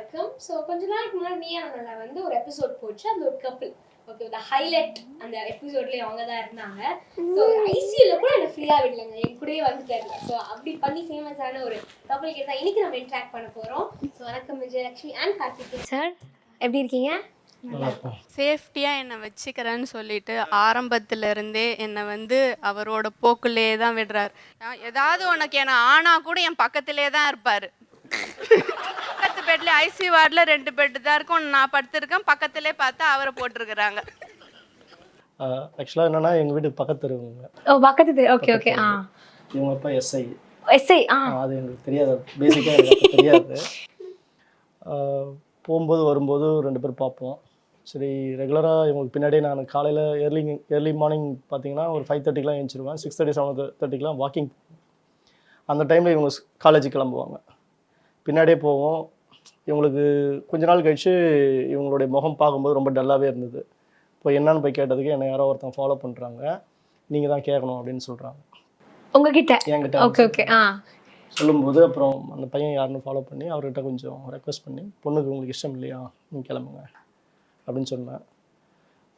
வணக்கம். ஸோ கொஞ்ச நாளுக்கு முன்னாடி நீயா நல்லா வந்து ஒரு எபிசோட் போச்சு. அந்த ஒரு கப்பிள் ஓகே இந்த ஹைலைட் அந்த எபிசோட்லேயே அவங்க தான் இருந்தாங்க. ஸோ ஐசியூல கூட என்ன ஃப்ரீயாக விடலைங்க. என் கூடயே வந்துட்டாரு ஸோ அப்படி பண்ணி ஃபேமஸான ஒரு கப்பல் கிட்ட தான் இன்னைக்கு நம்ம இன்ட்ராக்ட் பண்ண போகிறோம் ஸோ வணக்கம் விஜயலட்சுமி அண்ட் கார்த்திக். சார் எப்படி இருக்கீங்க? சேஃப்டியாக என்னை வச்சுக்கிறேன்னு சொல்லிட்டு ஆரம்பத்துல இருந்தே என்னை வந்து அவரோட போக்குலே தான் விடுறாரு. ஏதாவது உனக்கு என்ன ஆனா கூட என் பக்கத்திலே தான் இருப்பார். பக்கத்து பெட்ல ஐசி வார்டில் ரெண்டு பெட்டு தான் இருக்கும். நான் படுத்திருக்கேன். பக்கத்திலே பார்த்தா அவரை போட்டிருக்கிறாங்க. ஆக்சுவலாக என்னன்னா எங்கள் வீட்டுக்கு பக்கத்து தெருவுங்க. ஓ பக்கத்து ஓகே ஓகே ஆ. இவங்க அப்பா எஸ்ஐ எஸ்ஐ ஆ. அது எங்களுக்கு தெரியாது. பேசிக்காக எனக்கு தெரியாது. போகும்போது வரும்போது ரெண்டு பேர் பார்ப்போம். சரி ரெகுலராக இவங்களுக்கு பின்னாடியே நான் காலையில் ஏர்லி ஏர்லி மார்னிங் பார்த்தீங்கன்னா ஒரு ஃபைவ் தேர்ட்டிக்கெலாம் எழுந்திருவேன் சிக்ஸ் தேர்ட்டி செவன் தேர்ட்டிக்கெலாம் வாக்கிங் அந்த டைமில் இவங்க காலேஜுக்கு கிளம்புவாங்க. பின்னாடியே போவோம். இவங்களுக்கு கொஞ்ச நாள் கழிச்சு இவங்களுடைய முகம் பார்க்கும்போது ரொம்ப டல்லாகவே இருந்தது. இப்போ என்னன்னு போய் கேட்டதுக்கு என்னை யாரோ ஒருத்தன் ஃபாலோ பண்ணுறாங்க நீங்கள் தான் கேட்கணும் அப்படின்னு சொல்கிறாங்க உங்ககிட்ட? என்கிட்ட ஓகே ஓகே ஆ. சொல்லும்போது அப்புறம் அந்த பையன் யாருன்னு ஃபாலோ பண்ணி அவர்கிட்ட கொஞ்சம் ரெக்வஸ்ட் பண்ணி பொண்ணுக்கு உங்களுக்கு இஷ்டம் இல்லையா? நீங்கள் கிளம்புங்க. அப்படின்னு சொன்னேன்.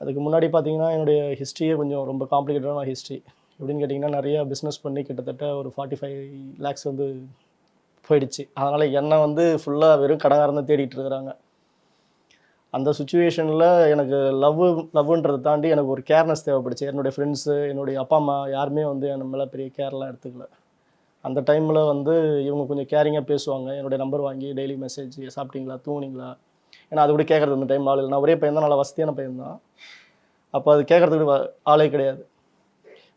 அதுக்கு முன்னாடி பார்த்தீங்கன்னா என்னுடைய ஹிஸ்ட்ரியே கொஞ்சம் ரொம்ப காம்ப்ளிகேட்டடான ஹிஸ்ட்ரி எப்படின்னு கேட்டிங்கன்னா நிறைய பிஸ்னஸ் பண்ணி கிட்டத்தட்ட ஒரு ஃபார்ட்டி ஃபைவ் லேக்ஸ் வந்து போயிடுச்சு. அதனால் என்னை வந்து ஃபுல்லாக வெறும் கடங்காரந்தான் தேடிட்டு இருக்கிறாங்க. அந்த சுச்சுவேஷனில் எனக்கு லவ் லவ்ன்றதை தாண்டி எனக்கு ஒரு கேர்னஸ் தேவைப்படுச்சு. என்னுடைய ஃப்ரெண்ட்ஸு என்னுடைய அப்பா அம்மா யாருமே வந்து என் மேலே பெரிய கேர்லாம் எடுத்துக்கல. அந்த டைமில் வந்து இவங்க கொஞ்சம் கேரிங்காக பேசுவாங்க. என்னுடைய நம்பர் வாங்கி டெய்லி மெசேஜ் சாப்பிட்டீங்களா? தூங்குனீங்களா? ஏன்னா அது கூட கேட்குறது அந்த டைம் ஆள் இல்லை. நான் ஒரே பையன் தான் நல்லா வசதியான பையன் தான் அப்போ அது கேட்குறதுக்கு ஆளே கிடையாது.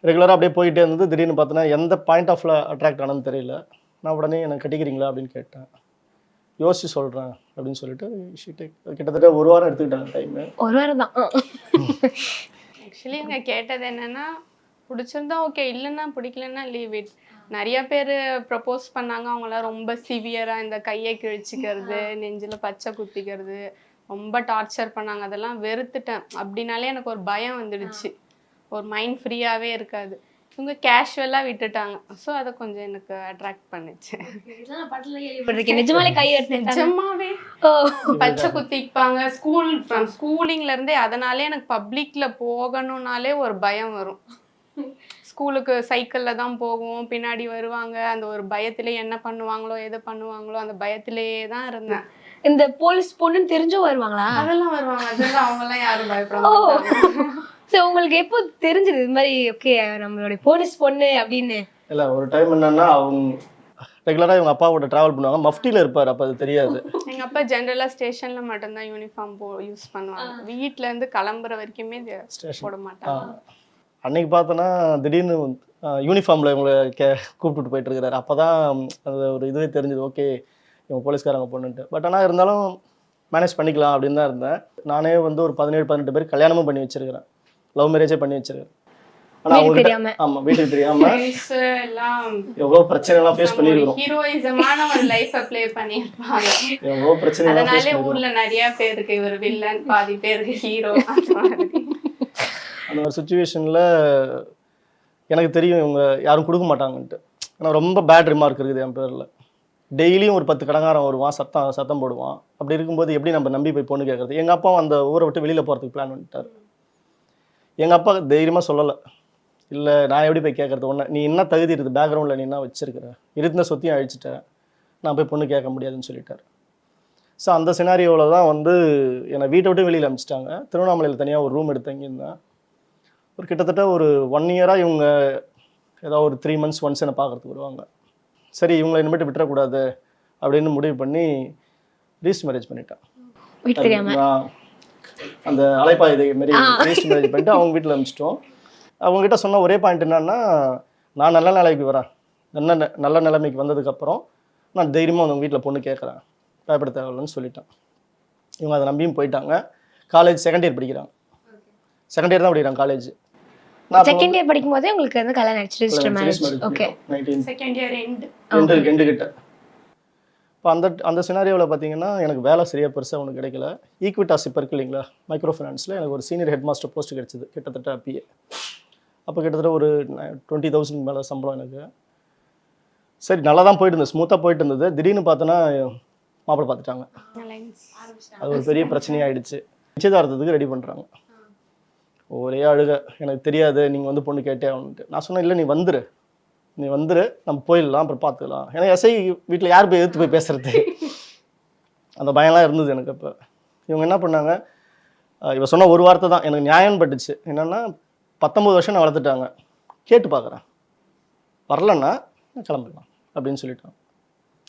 ரெகுலராக அப்படியே போயிட்டே இருந்தது. திடீர்னு பார்த்தோன்னா எந்த பாயிண்ட் ஆஃப்ல அட்ராக்ட் ஆனதுன்னு தெரியல. நான் உடனே எனக்கு கட்டிக்கிறீங்களா அப்படின்னு கேட்டேன். யோசிச்சு சொல்கிறேன் அப்படின்னு சொல்லிட்டு கிட்டத்தட்ட ஒரு வாரம் எடுத்துக்கிட்டாங்க டைமு ஒரு வாரம் தான். ஆக்சுவலி இவங்க கேட்டது என்னன்னா பிடிச்சிருந்தா ஓகே இல்லைன்னா பிடிக்கலன்னா லீவ் இட் நிறைய பேர் ப்ரப்போஸ் பண்ணாங்க அவங்களாம் ரொம்ப சிவியராக இந்த கையை கிழிச்சிக்கிறது நெஞ்சில் பச்சை குத்திக்கிறது ரொம்ப டார்ச்சர் பண்ணாங்க. அதெல்லாம் வெறுத்துட்டேன். அப்படின்னாலே எனக்கு ஒரு பயம் வந்துடுச்சு. ஒரு மைண்ட் ஃப்ரீயாகவே இருக்காது. இவங்க கேஷுவலாக விட்டுட்டாங்க. ஸோ அதை கொஞ்சம் எனக்கு அட்ராக்ட் பண்ணுச்சு. நிஜமாலே கை நிஜமாவே? பச்சை குத்திப்பாங்க ஸ்கூல் ஃப்ரம் ஸ்கூலிங்ல இருந்தே அதனாலே எனக்கு பப்ளிக்ல போகணும்னாலே ஒரு பயம் வரும். ஸ்கூலுக்கு சைக்கிள்ல தான் போவோம். பின்னாடி வருவாங்க. அந்த ஒரு பயத்திலே என்ன பண்ணுவாங்களோ எது பண்ணுவாங்களோ அந்த பயத்திலேயே தான் இருந்தேன். இந்த போலீஸ் பொண்ணுன்னு தெரிஞ்சும் வருவாங்களா? அதெல்லாம் வருவாங்க. அதெல்லாம் அவங்கெல்லாம் யாரும் பயப்பட சோ உங்களுக்கு எப்போ தெரிஞ்சது இது மாதிரி ஓகே நம்மளுடைய போலீஸ் பொண்ணு அப்படின்னு? இல்லை ஒரு டைம் என்னன்னா அவங்க ரெகுலராக இவங்க அப்பாவோட ட்ராவல் பண்ணுவாங்க. மஃப்டியில் இருப்பார் அப்போ அது தெரியாது. எங்க அப்பா ஜென்ரலா ஸ்டேஷன்ல மட்டும்தான் யூனிஃபார்ம் போ யூஸ் பண்ணுவாங்க. வீட்ல இருந்து கிளம்புற வரைக்குமே போட மாட்டாங்க. அன்னைக்கு பார்த்தோன்னா திடீர்னு யூனிஃபார்மில் இவங்களை கே கூப்பிட்டுட்டு போயிட்டு இருக்கிறாரு அப்போ தான் அந்த ஒரு இதுவே தெரிஞ்சது. ஓகே இவங்க போலீஸ்காரங்க பொண்ணுன்ட்டு. பட் ஆனால் இருந்தாலும் மேனேஜ் பண்ணிக்கலாம் அப்படின்னு தான் இருந்தேன். நானே வந்து ஒரு பதினேழு பதினெட்டு பேர் கல்யாணமும் பண்ணி வச்சிருக்கிறேன். லவ் மேரேஜே பண்ணி வீட்டுக்கு அவங்ககிட்ட தெரியாம. ஆமாம் வீட்டுக்கு தெரியாமல் Friends எல்லாம் எவ்வளோ பிரச்சனைலாம் ஃபேஸ் பண்ணியிருக்கிறோம் ஹீரோயிசமான ஒரு லைஃப ப்ளே ஃபேஸ் அதனாலே ஊர்ல நிறைய பேருக்கு இவர் வில்லன் பாதி பேருக்கு ஹீரோ அந்த ஒரு சுச்சுவேஷனில் எனக்கு தெரியும் இவங்க யாரும் கொடுக்க மாட்டாங்கன்ட்டு. ஏன்னா ரொம்ப பேட் ரிமார்க் இருக்குது என் பேரில். டெய்லியும் ஒரு பத்து கடங்காரம் வருவான் சத்தம் சத்தம் போடுவான். அப்படி இருக்கும்போது எப்படி நம்ம நம்பி போய் பொண்ணு கேட்குறது? எங்கள் அப்பா அந்த ஊரை விட்டு வெளியில் போகிறதுக்கு பிளான் பண்ணிட்டார். எங்கள் அப்பா தைரியமாக சொல்லலை. இல்லை நான் எப்படி போய் கேட்குறது ஒன்று நீ என்ன தகுதி இருக்குது? பேக்ரவுண்டில் நீ என்ன வச்சிருக்கிற? இருந்த சொத்தையும் அழிச்சிட்ட நான் போய் பொண்ணு கேட்க முடியாதுன்னு சொல்லிட்டார். ஸோ அந்த சினாரியோவில் தான் வந்து என்னை வீட்டை விட்டு வெளியில் அனுப்பிச்சிட்டாங்க. திருவண்ணாமலையில் தனியாக ஒரு ரூம் எடுத்து தங்கியிருந்தேன். ஒரு கிட்டத்தட்ட ஒரு ஒன் இயராக இவங்க ஏதாவது ஒரு த்ரீ மந்த்ஸ் ஒன்ஸ் என்னை பார்க்கறதுக்கு வருவாங்க. சரி இவங்களை இனிமேட்டு விட்டுறக்கூடாது. அப்படின்னு முடிவு பண்ணி ரீஸ்ட் மேரேஜ் பண்ணிட்டேன் அந்த அலைப்பாயுதை மாரி ரீஸ்ட் மேரேஜ் பண்ணிட்டு அவங்க வீட்டில் அனுப்பிச்சிட்டோம். அவங்ககிட்ட சொன்ன ஒரே பாயிண்ட் என்னன்னா நான் நல்ல நிலைக்கு வரேன். நல்ல நல்ல நிலைமைக்கு வந்ததுக்கப்புறம் நான் தைரியமாக அவங்க வீட்டில் பொண்ணு கேட்குறேன் பயப்பட தேவையில்லைன்னு சொல்லிட்டேன். இவங்க அதை நம்பியும் போயிட்டாங்க. காலேஜ் செகண்ட் இயர் படிக்கிறாங்க. செகண்ட் இயர் தான் படிக்கிறாங்க காலேஜ் நான் செகண்ட் இயர் படிக்கும் போதே உங்களுக்கு வந்து கல்யாணம் ஆயிடுச்சு register marriage okay second year end ரெண்டு ரெண்டு கிட்ட. இப்போ அந்த அந்த சினாரியோவில் பார்த்தீங்கன்னா எனக்கு வேலை சரியாக பெருசாக ஒன்றும் கிடைக்கல. ஈக்விட்டாஸ் இப்போ இருக்கு இல்லைங்களா? மைக்ரோ ஃபைனான்ஸில் எனக்கு ஒரு சீனியர் ஹெட் மாஸ்டர் போஸ்ட் கிடச்சிது கிட்டத்தட்ட பிஏ அப்போ கிட்டத்தட்ட ஒரு டுவெண்ட்டி தௌசண்ட் மேலே சம்பளம் எனக்கு. சரி நல்லா தான் போயிட்டு இருந்தது ஸ்மூத்தாக போயிட்டு இருந்தது திடீர்னு பார்த்தோன்னா மாப்பிள்ளை பார்த்துட்டாங்க. அது ஒரு பெரிய பிரச்சனையாயிடுச்சு. நிச்சயதார்த்தத்துக்கு ரெடி பண்ணுறாங்க ஒரே அழுக. எனக்கு தெரியாது நீங்கள் வந்து பொண்ணு கேட்டே ஆகணுன்ட்டு நான் சொன்னேன் இல்லை நீ வந்துரு. நீ வந்துரு நம்ம போயிடலாம் அப்புறம் பார்த்துக்கலாம். ஏன்னா எஸ்ஐ வீட்டில் யார் போய் எதிர்த்து போய் பேசுறது? அந்த பயம்லாம் இருந்தது எனக்கு அப்போ. இவங்க என்ன பண்ணாங்க? அஹ் இவ சொன்ன ஒரு வார்த்தை தான். எனக்கு நியாயம் பட்டுச்சு. என்னென்னா பத்தொம்பது வருஷம் நான் வளர்த்துட்டாங்க. கேட்டு பார்க்குறேன். வரலன்னா நான் கிளம்பிடலாம் அப்படின்னு சொல்லிட்டாங்க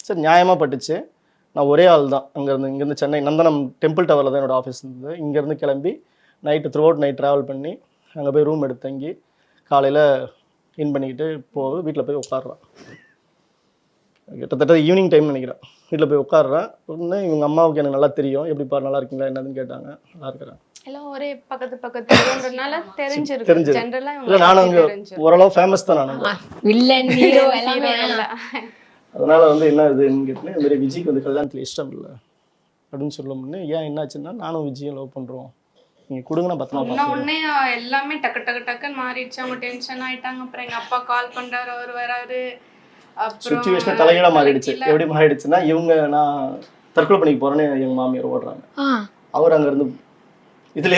சரி நியாயமாக பட்டுச்சு. நான் ஒரே ஆள் தான். அங்கேருந்து இங்கேருந்து சென்னை நந்தனம் டெம்பிள் டவரில் தான் என்னோட ஆஃபீஸ் இருந்தது. இங்கேருந்து கிளம்பி night throughout night travel பண்ணி அங்கே போய் ரூம் எடுத்து தங்கி காலையில் இன் பண்ணிக்கிட்டு போய் வீட்டில் போய் உட்காடுறேன் கிட்டத்தட்ட ஈவினிங் டைம் நினைக்கிறேன். வீட்டில் போய் உட்காடுறேன் உடனே இவங்க அம்மாவுக்கு எனக்கு நல்லா தெரியும். எப்படிப்பா நல்லா இருக்கீங்களா? என்னதுன்னு கேட்டாங்க. நல்லா இருக்கிறேன். எல்லாம் ஒரே பக்கத்து பக்கத்துன்றதுனால தெரிஞ்சிருக்கு. தெரிஞ்சிருக்கு. ஜென்ரலா இல்லை நானும் அங்கே ஓரளவு ஃபேமஸ் தான் நான் வில்லன் ஹீரோ எல்லாமே. அதனால வந்து என்ன இதுன்னு கேட்டேன் இந்த மாதிரி விஜய்க்கு வந்து கல்யாணத்தில் இஷ்டம் இல்லை. அப்படின்னு சொல்ல முன்னே ஏன் என்னாச்சுன்னா நானும் விஜயும் லவ் பண்ணுறோம் நீங்கள் கொடுங்க நான் பத்திரமா உடனே எல்லாமே டக்கு டக்கு டக்குன்னு மாறிடுச்சு. அவங்க டென்ஷன் ஆயிட்டாங்க. அப்புறம் எங்க அப்பா கால் பண்றாரு அவர் வராரு. அப்புறம் சுச்சுவேஷன் தலைகீழா மாறிடுச்சு. எப்படி மாறிடுச்சுன்னா இவங்க நான் தற்கொலை பண்ணிக்க போறேன்னு எங்க மாமியார் ஓடுறாங்க. அவர் அங்க இருந்து இதுல.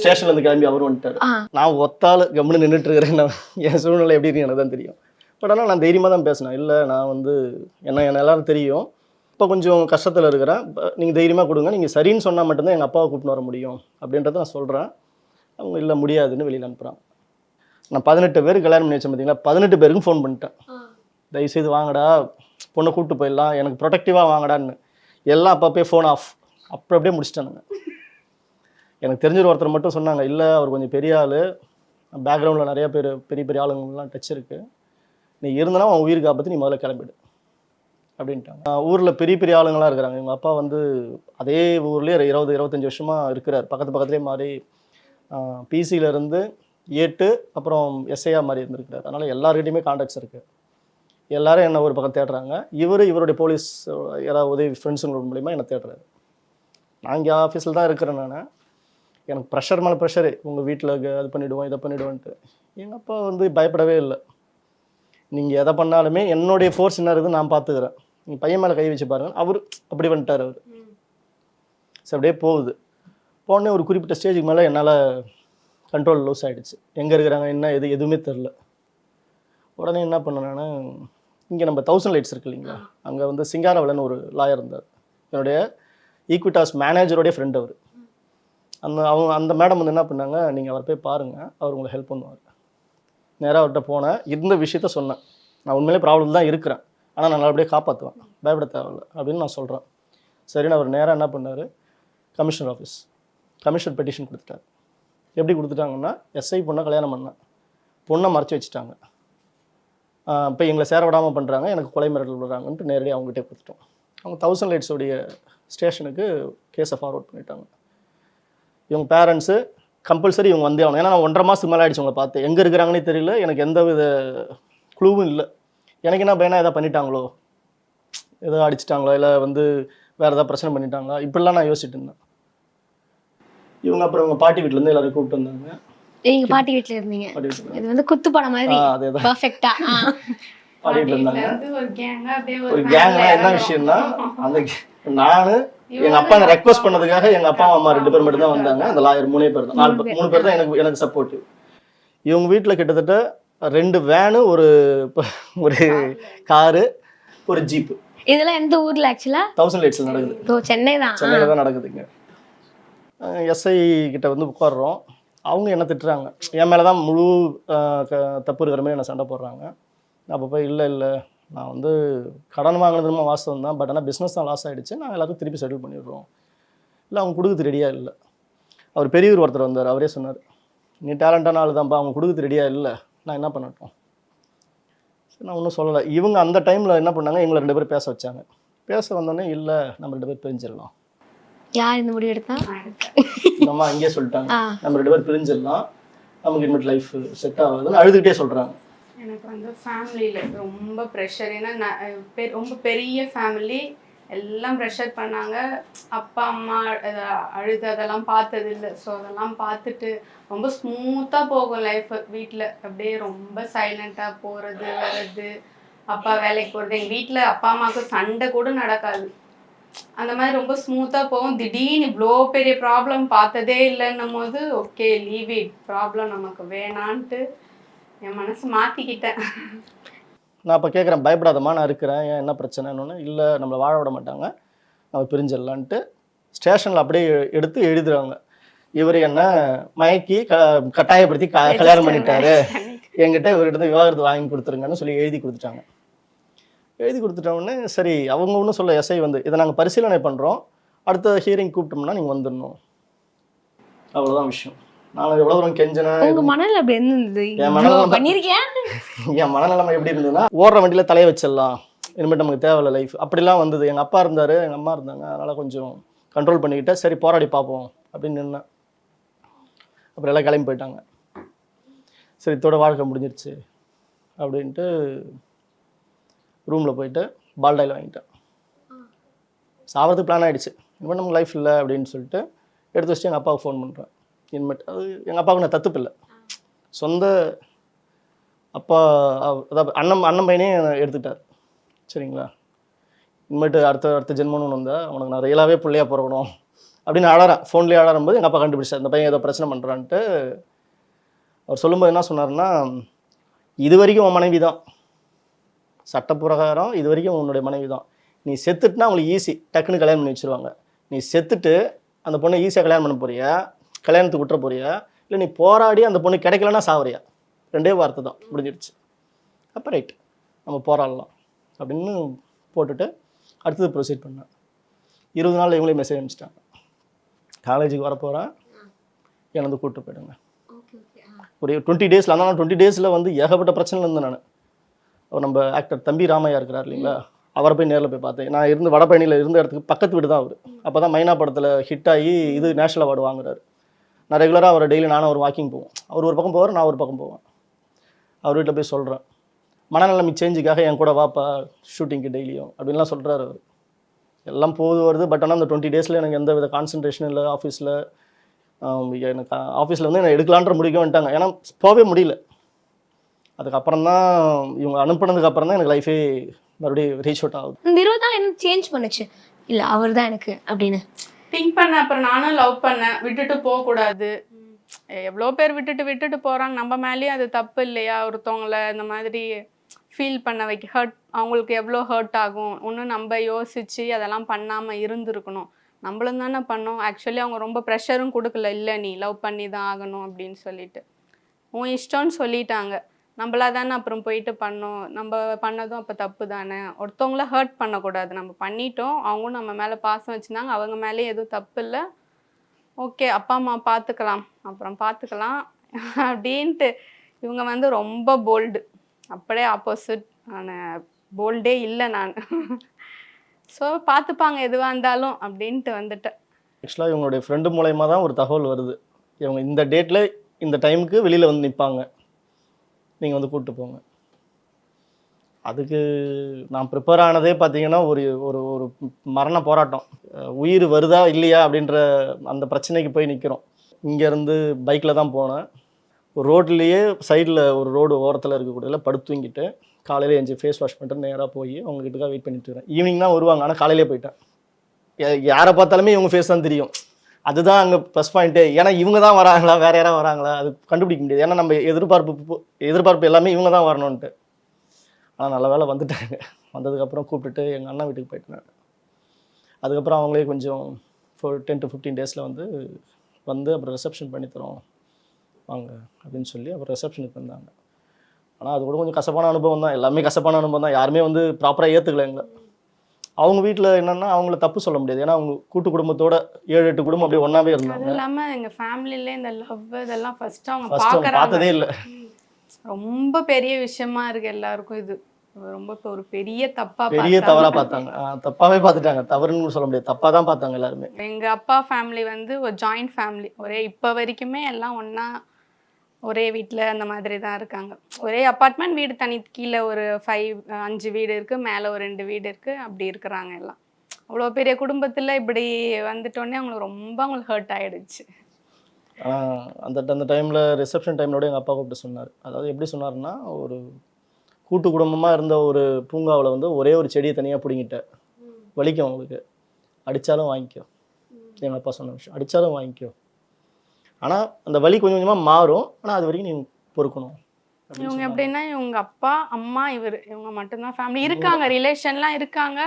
ஸ்டேஷன்ல. இருந்து கிளம்பி அவர் வந்துட்டாரு. நான் ஒத்தாள் கம்முன்னு நின்றுட்டு இருக்கிறேன். நான் என் சூழ்நிலை எப்படி இருக்கு எனக்கு தான் தெரியும். பட் ஆனால் நான் தைரியமாக தான் பேசினேன். இல்லை நான் வந்து என்ன என்ன எல்லாரும் தெரியும். இப்போ கொஞ்சம் கஷ்டத்தில் இருக்கிறேன் நீங்கள் தைரியமாக கொடுங்க. நீங்கள் சரின்னு சொன்னால் மட்டும்தான் எங்கள் அப்பாவை கூட்டின்னு வர முடியும். அப்படின்றத நான் சொல்கிறேன் அவங்க இல்லை முடியாதுன்னு வெளியில் அனுப்புகிறாங்க நான் பதினெட்டு பேருக்கு கல்யாணம் பண்ணி வச்சேன் பார்த்தீங்களா பதினெட்டு பேருக்கும் ஃபோன் பண்ணிட்டேன். தயவுசெய்து வாங்கடா. பொண்ணை கூப்பிட்டு போயிடலாம். எனக்கு ப்ரொடெக்டிவாக வாங்கடான்னு. எல்லாம் அப்பப்பே ஃபோன் ஆஃப் அப்புறம் அப்படியே முடிச்சிட்டானுங்க எனக்கு தெரிஞ்ச ஒரு ஒருத்தர் மட்டும் சொன்னாங்க இல்லை அவர் கொஞ்சம் பெரிய ஆள். பேக்ரவுண்டில் நிறைய பேர் பெரிய பெரிய ஆளுங்கள்லாம் டச் இருக்குது நீ இருந்தனா அவன் உயிருக்கு ஆபத்து நீ முதல்ல கிளம்பிடு. அப்படின்ட்டாங்க. ஊரில் பெரிய பெரிய ஆளுங்களாம் இருக்கிறாங்க. எங்கள் அப்பா வந்து அதே ஊர்லேயே இருபது இருபத்தஞ்சி வருஷமாக இருக்கிறார். பக்கத்து பக்கத்துலேயே மாறி பிசியில இருந்து ஏட்டு அப்புறம் எஸ்ஐயா மாதிரி இருந்திருக்கிறார். அதனால் எல்லாருக்கிட்டையுமே கான்டாக்ட்ஸ் இருக்குது எல்லாரும் என்ன ஒரு பக்கம் தேடுறாங்க. இவர் இவருடைய போலீஸ் யாராவது உதவி ஃப்ரெண்ட்ஸுங்களோட மூலிமா என்னை தேடுறாரு. நான் இங்கே ஆஃபீஸில் தான் இருக்கிறேன் நான். எனக்கு ப்ரெஷர் மேலே ப்ரெஷரு உங்கள் வீட்டில் அது பண்ணிவிடுவோம் இதை பண்ணிவிடுவோன்ட்டு எங்கள் அப்பா வந்து பயப்படவே இல்லை. நீங்கள் எதை பண்ணாலுமே என்னுடைய ஃபோர்ஸ் என்ன இருக்குது நான் பார்த்துக்கிறேன். நீங்கள் பையன் மேலே கை வச்சு பாருங்க. அவர் அப்படி பண்ணிட்டார் அவர். சரி அப்படியே போகுது. போனே ஒரு குறிப்பிட்ட ஸ்டேஜுக்கு மேலே என்னால் கண்ட்ரோல் லூஸ் ஆகிடுச்சு எங்கே இருக்கிறாங்க என்ன எது எதுவுமே தெரில உடனே என்ன பண்ணேன்னா இங்கே நம்ம தௌசண்ட் லைட்ஸ் இருக்கு இல்லைங்களா? அங்கே வந்து சிங்காரவலன் ஒரு லாயர் இருந்தார். என்னுடைய ஈக்விட்டாஸ் மேனேஜருடைய ஃப்ரெண்ட் அவர். அந்த அவங்க அந்த மேடம் வந்து என்ன பண்ணாங்க நீங்கள் அவர் போய் பாருங்கள் அவர் உங்களை ஹெல்ப் பண்ணுவார். நேராக அவர்கிட்ட போனேன். இருந்த விஷயத்த சொன்னேன். நான் உண்மையிலே ப்ராப்ளம் தான் இருக்கிறேன். ஆனால் நான் நல்லபடியாக காப்பாற்றுவேன் பயப்பட தேவையில்ல அப்படின்னு நான் சொல்கிறேன் சரின்னு அவர் நேராக என்ன பண்ணார்? கமிஷனர் ஆஃபீஸ் கமிஷனர் பெட்டிஷன் கொடுத்துட்டார். எப்படி கொடுத்துட்டாங்கன்னா எஸ்ஐ பொண்ணை கல்யாணம் பண்ணேன். பொண்ணை மறைச்சி வச்சுட்டாங்க. இப்போ எங்களை சேர விடாமல் பண்ணுறாங்க எனக்கு கொலை மிரட்டல் விடுறாங்கன்ட்டு நேரடியாக அவங்ககிட்டே கொடுத்துட்டோம். அவங்க தௌசண்ட் லைட்ஸோடைய ஸ்டேஷனுக்கு கேஸை ஃபார்வர்ட் பண்ணிட்டாங்க. இவங்க பேரண்ட்ஸு கம்பல்சரி இவங்க வந்தே ஆகணும். ஏன்னா நான் ஒன்றரை மாதத்துக்கு மேலே ஆகிடுச்சு உங்களை பார்த்து. எங்கே இருக்கிறாங்கன்னே தெரியல. எனக்கு எந்த வித குழுவும் இல்லை. எனக்கு என்ன பையனா எதாவது பண்ணிட்டாங்களோ? ஏதோ அடிச்சிட்டாங்களோ? இல்லை வந்து வேறு ஏதாவது பிரச்சனை பண்ணிட்டாங்களா? இப்படிலாம் நான் யோசிச்சுட்டு இருந்தேன். இவங்க அப்புறம் இவங்க பாட்டி வீட்டிலேருந்து எல்லாரையும் கூப்பிட்டு வந்தாங்க. நீங்க பாட்டி வீட்ல இருந்தீங்க. இது வந்து குத்து படம் மாதிரி. அதே தான் பர்ஃபெக்டா பாட்டி வீட்டில் இருந்தாங்க. இருந்து ஒரு கேங்கா அப்படியே ஒரு ஒரு கேங்னா என்ன விஷயம்னா அந்த நானு எங்க அப்பா ரெக்வஸ்ட் பண்ணதுக்காக எங்க அப்பா அம்மா ரெண்டு பேர் மட்டும் தான் வந்தாங்க. அந்த லாயர் மூணே பேர் தான். நாலு பேர் மூணு பேர் தான் எனக்கு எனக்கு சப்போர்ட் இவங்க வீட்டில் கிட்டத்தட்ட ரெண்டு வேனு ஒரு ஒரு காரு ஒரு ஜீப்பு. இதெல்லாம் எந்த ஊர்ல ஆக்சுவலா தௌசண்ட் லைட்ஸில் நடக்குது. ஓ சென்னை தான் சென்னையில் தான் நடக்குதுங்க. எஸ்ஐ கிட்ட வந்து உட்காடுறோம் அவங்க என்ன திட்டுறாங்க? என் மேலே தான் முழு தப்பு இருக்கிற மாதிரி என்ன சண்டை போடுறாங்க. அப்போ போய் இல்லை இல்லை. நான் வந்து கடன் வாங்கினதுமா வாஸ்தவம் தான். பட் ஆனால் பிஸ்னஸ் தான் லாஸ் ஆகிடுச்சு நான் எல்லாத்தையும் திருப்பி செட்டில் பண்ணிடுறோம். இல்லை அவங்க கொடுக்குறது ரெடியாக இல்லை. அவர் பெரியவர் ஒருத்தர் வந்தார். அவரே சொன்னார். நீ டேலண்டான ஆள் தான்ப்பா அவங்க கொடுக்குறது ரெடியாக இல்லை. நான் என்ன பண்ணட்டும்? சரி நான் ஒன்றும் சொல்லலை. இவங்க அந்த டைமில் என்ன பண்ணாங்க? எங்களை ரெண்டு பேரும் பேச வச்சாங்க. பேச வந்தோடனே இல்லை நம்ம ரெண்டு பேர் பிரிஞ்சிடலாம். யார் இந்த முடிவு எடுத்தா? அம்மா அங்கேயே சொல்லிட்டாங்க. நம்ம ரெண்டு பேர் பிரிஞ்சிடலாம். நமக்கு இனிமேட் லைஃப் செட் ஆகுதுன்னு அழுதுகிட்டே சொல்கிறாங்க எனக்கு வந்து ஃபேமிலியில் ரொம்ப ப்ரெஷர் ஏன்னா நான் பெ- ரொம்ப பெரிய ஃபேமிலி எல்லாம் ப்ரெஷர் பண்ணாங்க. அப்பா அம்மா அழுததெல்லாம் அழுது அதெல்லாம் பார்த்தது இல்லை ஸோ அதெல்லாம் பார்த்துட்டு ரொம்ப ஸ்மூத்தாக போகும் லைஃப் வீட்டில் அப்படியே ரொம்ப சைலண்ட்டாக போகிறது வர்றது. அப்பா வேலைக்கு போகிறது எங்கள் வீட்டில் அப்பா அம்மாவுக்கு சண்டை கூட நடக்காது. அந்த மாதிரி ரொம்ப ஸ்மூத்தாக போகும். திடீர்னு இவ்வளோ பெரிய ப்ராப்ளம் பார்த்ததே இல்லைன்னும் போது ஓகே லீவ் இட் ப்ராப்ளம் நமக்கு வேணான்ட்டு என் மனசு மாற்றிக்கிட்டேன் நான் இப்போ கேட்குறேன் பயப்படாதம்மா நான் இருக்கிறேன். ஏன் என்ன பிரச்சனைன்னு. இல்லை நம்மளை வாழ விட மாட்டாங்க. நம்ம பிரிஞ்சிடலான்ட்டு ஸ்டேஷனில் அப்படியே எடுத்து எழுதுறாங்க. இவர் என்ன மயக்கி க கட்டாயப்படுத்தி க கல்யாணம் பண்ணிட்டாரு. என்கிட்ட இவர்கிட்ட விவாகரத்து வாங்கி கொடுத்துருங்கன்னு சொல்லி எழுதி கொடுத்துட்டாங்க. எழுதி கொடுத்துட்ட உடனே சரி அவங்க ஒன்றும் சொல்ல எஸ்ஐ வந்து இதை நாங்கள் பரிசீலனை பண்ணுறோம் அடுத்த ஹியரிங் கூப்பிட்டோம்னா நீங்கள் வந்துடணும். அவ்வளோதான் விஷயம். நான் எவ்வளோ தூரம் கெஞ்சினேன் உங்க மனநிலை அப்படி இருந்தது? என் மனநிலை பண்ணிருக்கேன் என் மனநிலைமை எப்படி இருந்ததுன்னா ஓடுற வண்டியில் தலையை வச்சிடலாம். இனிமேட்டு நமக்கு தேவையில்ல லைஃப் அப்படிலாம் வந்தது. எங்கள் அப்பா இருந்தார் எங்கள் அம்மா இருந்தாங்க. அதனால் கொஞ்சம் கண்ட்ரோல் பண்ணிக்கிட்டேன் சரி போராடி பார்ப்போம் அப்படின்னு நின்னேன். அப்புறம் எல்லாம் கிளம்பி போயிட்டாங்க. சரி இதோட வாழ்க்கை முடிஞ்சிருச்சு அப்படின்ட்டு ரூமில் போயிட்டு பால்டாயில் வாங்கிட்டேன். சாவறதுக்கு பிளான் ஆகிடுச்சு இனிமேல் நமக்கு லைஃப் இல்லை அப்படின்னு சொல்லிட்டு எடுத்து வச்சுட்டு எங்கள் அப்பாவுக்கு ஃபோன் பண்ணுறேன் இன்மேட் அது எங்கள் அப்பாவுக்கு நான் தத்துப்பு இல்லை. சொந்த அப்பா அதாவது அண்ணன் அண்ணன் பையனே எடுத்துக்கிட்டார். சரிங்களா? இனிமேட்டு அடுத்த அடுத்த ஜென்மன்னு ஒன்று வந்தால் உனக்கு நான் ரியலாகவே பிள்ளையாக பிறக்கணும் அப்படின்னு அழறேன். ஃபோன்லேயே அழறும் போது எங்கள் அப்பா கண்டுபிடிச்சார். இந்த பையன் ஏதோ பிரச்சனை பண்ணுறான்ட்டு அவர் சொல்லும்போது என்ன சொன்னார்னா இது வரைக்கும் உன் மனைவி தான். சட்டப்பிரகாரம் இது வரைக்கும் உன்னுடைய மனைவி தான். நீ செத்துட்டுனா உங்களுக்கு ஈஸி டக்குன்னு கல்யாணம் பண்ணி வச்சிருவாங்க. நீ செத்துட்டு அந்த பொண்ணை ஈஸியாக கல்யாணம் பண்ண போறியா? கல்யாணத்துக்கு விட்டுற போறியா? இல்லை நீ போராடி அந்த பொண்ணு கிடைக்கலன்னா சாவறியா? ரெண்டே வார்த்தை தான். முடிஞ்சிடுச்சு. அப்போ ரைட் நம்ம போராடலாம். அப்படின்னு போட்டுட்டு அடுத்தது ப்ரொசீட் பண்ணேன். இருபது நாள் இவங்களே மெசேஜ் அனுப்பிச்சிட்டாங்க. காலேஜுக்கு வர போகிறேன் என்னை வந்து கூப்பிட்டு போயிடுங்க ஒரு டுவெண்ட்டி டேஸில் ஆனால் டுவெண்ட்டி டேஸில் வந்து ஏகப்பட்ட பிரச்சனையில் இருந்தேன் நான். அவர் நம்ம ஆக்டர் தம்பி ராமையா இருக்கிறார் இல்லைங்களா? அவரை போய் நேரில் போய் பார்த்தேன். நான் இருந்து வடபழனியில் இருந்த இடத்துக்கு பக்கத்து வீடு தான் அவர். அப்போ தான் மைனா படத்தில் ஹிட் ஆகி இது நேஷனல் அவார்டு வாங்குறாரு. நான் ரெகுலராக அவரை டெய்லி நானும் அவர் வாக்கிங் போவோம் அவர் ஒரு பக்கம் போவார் நான் ஒரு பக்கம் போவேன். அவர் வீட்டில் போய் சொல்கிறேன் மனநிலைமை சேஞ்சுக்காக என் கூட வாப்பா ஷூட்டிங்க்கு டெய்லியும் அப்படின்லாம் சொல்கிறாரு அவர். எல்லாம் போது வருது பட் ஆனால் அந்த டுவெண்ட்டி டேஸில் எனக்கு எந்த வித கான்சன்ட்ரேஷன் இல்லை ஆஃபீஸில் எனக்கு ஆஃபீஸில் வந்து என்னை எடுக்கலான்ற முடிக்க வந்துட்டாங்க. ஏன்னா போகவே முடியல. அதுக்கப்புறம் தான் இவங்க அனுப்புனதுக்கு அப்புறம் தான் எனக்கு லைஃபே மறுபடியும் ரீச் அவுட் ஆகுது. இந்த இருபது நாள் என்ன சேஞ்ச் பண்ணுச்சு. இல்லை அவர் தான் எனக்கு அப்படின்னு. திங்க் பண்ண அப்புறம் நானும் லவ் பண்ணேன். விட்டுட்டு போக கூடாது எவ்வளோ பேர் விட்டுட்டு விட்டுட்டு போறாங்க. நம்ம மேலேயும் அது தப்பு இல்லையா? ஒருத்தவங்கள இந்த மாதிரி ஃபீல் பண்ண வைக்க ஹர்ட் அவங்களுக்கு எவ்வளோ ஹர்ட் ஆகும்? ஒன்றும் நம்ம யோசிச்சு அதெல்லாம் பண்ணாமல் இருந்திருக்கணும். நம்மளும் தானே பண்ணோம். ஆக்சுவலி அவங்க ரொம்ப ப்ரெஷரும் கொடுக்கல. இல்லை நீ லவ் பண்ணி தான் ஆகணும் அப்படின்னு சொல்லிட்டு. உன் இஷ்டம்னு சொல்லிட்டாங்க. நம்மளா தானே அப்புறம் போயிட்டு பண்ணோம். நம்ம பண்ணதும் அப்போ தப்பு தானே ஒருத்தவங்கள ஹர்ட் பண்ணக்கூடாது. நம்ம பண்ணிட்டோம். அவங்களும் நம்ம மேலே பாசம் வச்சுருந்தாங்க. அவங்க மேலேயும் எதுவும் தப்பு இல்லை. ஓகே அப்பா அம்மா பார்த்துக்கலாம் அப்புறம் பார்த்துக்கலாம் அப்படின்ட்டு இவங்க வந்து ரொம்ப போல்டு அப்படியே ஆப்போசிட் நான் போல்டே இல்லை நான். ஸோ பார்த்துப்பாங்க எதுவாக இருந்தாலும் அப்படின்ட்டு வந்துட்டேன். ஆக்சுவலாக இவங்களுடைய ஃப்ரெண்டு மூலயமா தான் ஒரு தகவல் வருது. இவங்க இந்த டேட்டில் இந்த டைமுக்கு வெளியில் வந்து நிற்பாங்க நீங்கள் வந்து கூப்பிட்டு போங்க. அதுக்கு நான் ப்ரிப்பேர் ஆனதே பார்த்தீங்கன்னா ஒரு ஒரு ஒரு மரண போராட்டம். உயிர் வருதா இல்லையா அப்படின்ற அந்த பிரச்சனைக்கு போய் நிற்கிறோம் இங்கேருந்து பைக்கில் தான் போனேன். ஒரு ரோட்லேயே சைடில் ஒரு ரோடு ஓரத்தில் இருக்கக்கூடியதில் படுத்து தூங்கிட்டு காலையில் எஞ்சி ஃபேஸ் வாஷ் பண்ணிட்டு நேராக போய் அவங்க தான் வெயிட் பண்ணிட்டு இருக்கேன். ஈவினிங் தான் வருவாங்க ஆனால் காலையிலே போயிட்டேன். யாரை பார்த்தாலுமே இவங்க ஃபேஸ் தான் தெரியும். அதுதான் அங்கே ப்ளஸ் பாயிண்ட்டு ஏன்னா இவங்க தான் வராங்களா? வேற யாராவது வராங்களா? அது கண்டுபிடிக்க முடியாது. ஏன்னா நம்ம எதிர்பார்ப்பு எதிர்பார்ப்பு எல்லாமே இவங்க தான் வரணுன்ட்டு ஆனால் நல்ல வேளை வந்துட்டாங்க. வந்ததுக்கப்புறம் கூப்பிட்டுட்டு எங்கள் அண்ணன் வீட்டுக்கு போயிட்டேன் அதுக்கப்புறம் அவங்களே கொஞ்சம் ஃபோர் டென் டு ஃபிஃப்டீன் டேஸில் வந்து வந்து அப்புறம் ரிசப்ஷன் பண்ணித்தரோம் வாங்க அப்படின்னு சொல்லி அப்புறம் ரிசப்ஷனுக்கு வந்தாங்க. ஆனால் அது கூட கொஞ்சம் கசப்பான அனுபவம் தான் எல்லாமே கசப்பான அனுபவம் தான் யாருமே வந்து ப்ராப்பராக ஏற்றுக்கல எங்களை. அவங்க வீட்டில் என்னன்னா அவங்கள தப்பு சொல்ல முடியாது. ஏன்னா அவங்க கூட்டு குடும்பத்தோட ஏழு எட்டு குடும்பம் அப்படியே ஒன்றாவே அது இருந்தாங்க இல்லாம எங்க ஃபேமிலில இந்த லவ் இதெல்லாம் ஃபர்ஸ்ட் அவங்க பார்த்ததே இல்லை. ரொம்ப பெரிய விஷயமா இருக்கு எல்லாருக்கும் இது. ரொம்ப ஒரு பெரிய தப்பா பெரிய. தவறா பார்த்தாங்க. தப்பாவே பார்த்துட்டாங்க. தவறுன்னு சொல்ல முடியாது. தப்பா தான் பார்த்தாங்க எல்லாருமே. எங்க அப்பா ஃபேமிலி வந்து ஒரு ஜாயிண்ட் ஃபேமிலி ஒரே இப்போ வரைக்குமே எல்லாம் ஒண்ணா ஒரே வீட்ல அந்த மாதிரி தான் இருக்காங்க. ஒரே அப்பார்ட்மெண்ட் வீடு தனி கீழே ஒரு ஃபைவ் அஞ்சு வீடு இருக்கு மேலே ஒரு ரெண்டு வீடு இருக்கு அப்படி இருக்கிறாங்க எல்லாம். அவ்வளோ பெரிய குடும்பத்துல இப்படி வந்துட்டோன்னே அவங்களுக்கு ரொம்ப அவங்களுக்கு ஹர்ட் ஆயிடுச்சு. ஆனால் அந்த அந்த டைமில் ரிசப்ஷன் டைம்லோட எங்கள் அப்பா கூப்பிட்டு சொன்னார். அதாவது எப்படி சொன்னாருன்னா ஒரு கூட்டு குடும்பமாக இருந்த ஒரு பூங்காவில் வந்து ஒரே ஒரு செடியை தனியாக பிடுங்கிட்டேன் வலிக்கும் அவங்களுக்கு. அடித்தாலும் வாங்கிக்கோ. எங்கள் அப்பா சொன்ன விஷயம். அடித்தாலும் வாங்கிக்கோ. ஆனால் அந்த வலி கொஞ்சம் கொஞ்சமாக மாறும். ஆனால் அது வரைக்கும் நீ பொறுக்கணும். இவங்க. எப்படின்னா இவங்க அப்பா அம்மா இவர் இவங்க மட்டும்தான் ஃபேமிலி இருக்காங்க ரிலேஷன்லாம் இருக்காங்க.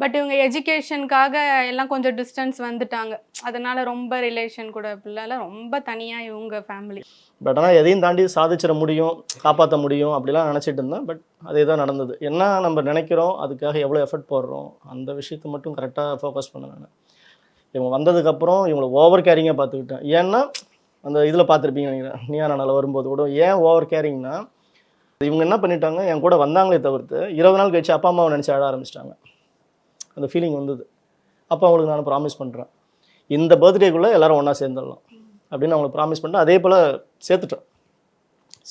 பட் இவங்க எஜுகேஷனுக்காக எல்லாம் கொஞ்சம் டிஸ்டன்ஸ் வந்துட்டாங்க. அதனால ரொம்ப ரிலேஷன் கூட பிள்ளைல ரொம்ப தனியா இவங்க ஃபேமிலி பட் ஆனால் எதையும் தாண்டி சாதிச்சிட முடியும் காப்பாற்ற முடியும் அப்படிலாம் நினச்சிட்டு இருந்தேன். பட் அதே தான் நடந்தது. என்ன நம்ம நினைக்கிறோம் அதுக்காக எவ்வளோ எஃபர்ட் போடுறோம் அந்த விஷயத்தை மட்டும் கரெக்டாக ஃபோக்கஸ் பண்ண நான். இவங்க வந்ததுக்கப்புறம் இவங்களை ஓவர் கேரிங்காக பார்த்துக்கிட்டேன். ஏன்னா அந்த இதில் பார்த்துருப்பீங்க நினைக்கிறேன். நீயா வரும்போது கூட ஏன் ஓவர் கேரிங்னா இவங்க என்ன பண்ணிட்டாங்க என் கூட வந்தாங்களே தவிர்த்து இருபது நாள் கழிச்சு அப்பா அம்மாவை நினச்சி ஆட ஆரம்பிச்சிட்டாங்க. அந்த ஃபீலிங் வந்தது. அப்போ அவங்களுக்கு நான் ப்ராமிஸ் பண்ணுறேன் இந்த பர்த்டேக்குள்ளே எல்லாரும் ஒன்றா சேர்ந்துடலாம். அப்படின்னு அவங்களுக்கு ப்ராமிஸ் பண்ணிட்டு அதே போல் சேர்த்துட்டேன்.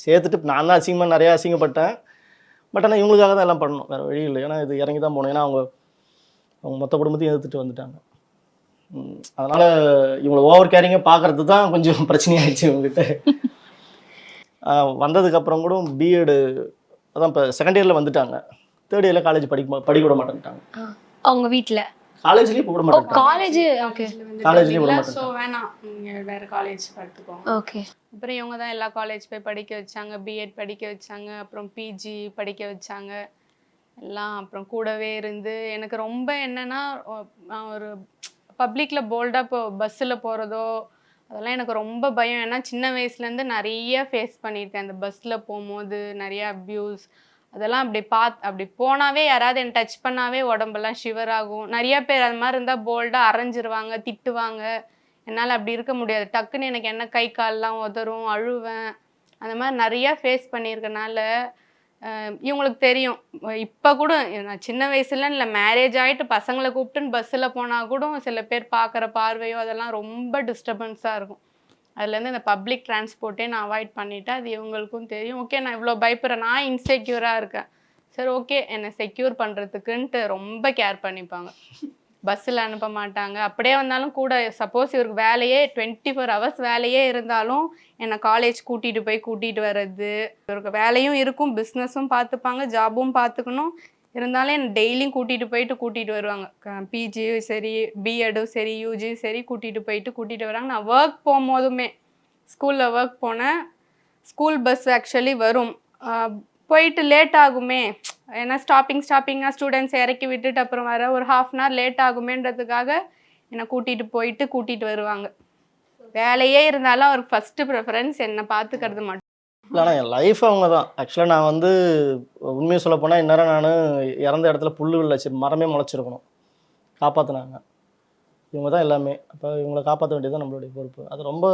சேர்த்துட்டு நான் தான் அசிங்கமாக நிறையா அசிங்கப்பட்டேன். பட் ஆனால் இவங்களுக்காக தான் எல்லாம் பண்ணணும். வேறு வழி இல்லை. ஏன்னா இது இறங்கி தான் போகணும். ஏன்னா அவங்க அவங்க மொத்த குடும்பத்தையும் எதிர்த்துட்டு வந்துட்டாங்க. அதனால இவங்களை ஓவர் கேரிங்காக பார்க்கறது தான் கொஞ்சம் பிரச்சனையாயிடுச்சு இவங்ககிட்ட. வந்ததுக்கப்புறம் கூட பிஎடு அதான் இப்போ செகண்ட் இயரில் வந்துட்டாங்க. தேர்ட் இயரில் காலேஜ் படிக்க படிக்க விட மாட்டேன்ட்டாங்க. அவங்க வீட்ல? காலேஜ்லேயும் இப்போ விட மாட்டேன்ட்டாங்க. காலேஜ் ஓகே காலேஜ்லயும் விட ஸோ வேணாம் நீங்க வேற காலேஜ் பார்த்துக்கோங்க ஓகே அப்புறம் இவங்க தான் எல்லா காலேஜ் போய் படிக்க வச்சாங்க. பிஎட் படிக்க வச்சாங்க. அப்புறம் பிஜி படிக்க வச்சாங்க. எல்லாம் அப்புறம் கூடவே இருந்து எனக்கு ரொம்ப என்னன்னா ஒரு பப்ளிக்கில் போல்டாக இப்போ பஸ்ஸில் போகிறதோ அதெல்லாம் எனக்கு ரொம்ப பயம். ஏன்னா சின்ன வயசுலேருந்து நிறைய ஃபேஸ் பண்ணியிருக்கேன். அந்த பஸ்ஸில் போகும்போது நிறைய அப்யூஸ் அதெல்லாம் அப்படி பாத் அப்படி போனாவே யாராவது என்னை டச் பண்ணாவே உடம்பெல்லாம் ஷிவர் ஆகும். நிறைய பேர் அது மாதிரி இருந்தால் போல்டாக அரைஞ்சிருவாங்க திட்டுவாங்க. என்னால் அப்படி இருக்க முடியாது. டக்குன்னு எனக்கு என்ன கை கால்லாம் உதறும் அழுவேன். அந்த மாதிரி நிறையா ஃபேஸ் பண்ணியிருக்கனால இவங்களுக்கு தெரியும். இப்போ கூட நான் சின்ன வயசுல இல்லை மேரேஜ் ஆகிட்டு பசங்களை கூப்பிட்டுன்னு பஸ்ஸில் போனால் கூட சில பேர் பார்க்குற பார்வையோ அதெல்லாம் ரொம்ப டிஸ்டர்பன்ஸாக இருக்கும். அதுலேருந்து இந்த பப்ளிக் டிரான்ஸ்போர்ட்டே நான் அவாய்ட் பண்ணிவிட்டேன் அது இவங்களுக்கும் தெரியும். ஓகே நான் இவ்வளோ பயப்படுறேன். நான் இன்செக்யூராக இருக்கேன். சரி ஓகே என்னை செக்யூர் பண்ணுறதுக்குன்ட்டு ரொம்ப கேர் பண்ணிப்பாங்க. பஸ்ஸில் அனுப்ப மாட்டாங்க. அப்படியே வந்தாலும் கூட சப்போஸ் இவருக்கு வேலையே டுவெண்ட்டி ஃபோர் ஹவர்ஸ் வேலையே இருந்தாலும் என்னை காலேஜ் கூட்டிகிட்டு போய் கூட்டிகிட்டு வர்றது. இவருக்கு வேலையும் இருக்கும் பிஸ்னஸும் பார்த்துப்பாங்க ஜாபும் பார்த்துக்கணும். இருந்தாலும் என்னை டெய்லியும் கூட்டிகிட்டு போயிட்டு கூட்டிகிட்டு வருவாங்க. பிஜியும் சரி பிஎடும் சரி யூஜியும் சரி கூட்டிகிட்டு போயிட்டு கூட்டிகிட்டு வராங்க. நான் ஒர்க் போகும்போதுமே ஸ்கூலில் ஒர்க் போனேன். ஸ்கூல் பஸ் ஆக்சுவலி வரும். போயிட்டு லேட் ஆகுமே ஏன்னா ஸ்டாப்பிங் ஸ்டாப்பிங்காக ஸ்டூடெண்ட்ஸ் இறக்கி விட்டுட்டு அப்புறம் வர ஒரு ஹாஃப் அன் ஹவர் லேட் ஆகுமேன்றதுக்காக என்னை கூட்டிகிட்டு போயிட்டு கூட்டிகிட்டு வருவாங்க. வேலையே இருந்தாலும் அவருக்கு ஃபஸ்ட்டு ப்ரிஃபரன்ஸ் என்னை பார்த்துக்கிறது மட்டும். இல்லைண்ணா என் லைஃப் அவங்க தான் ஆக்சுவலாக நான் வந்து உண்மையை சொல்ல போனால் இந்நேரம் நான் இறந்த இடத்துல புல்லு வச்சு மரமே முளைச்சிருக்கணும். காப்பாற்றினாங்க இவங்க தான் எல்லாமே. அப்போ இவங்களை காப்பாற்ற வேண்டியது தான் நம்மளுடைய பொறுப்பு. அது ரொம்ப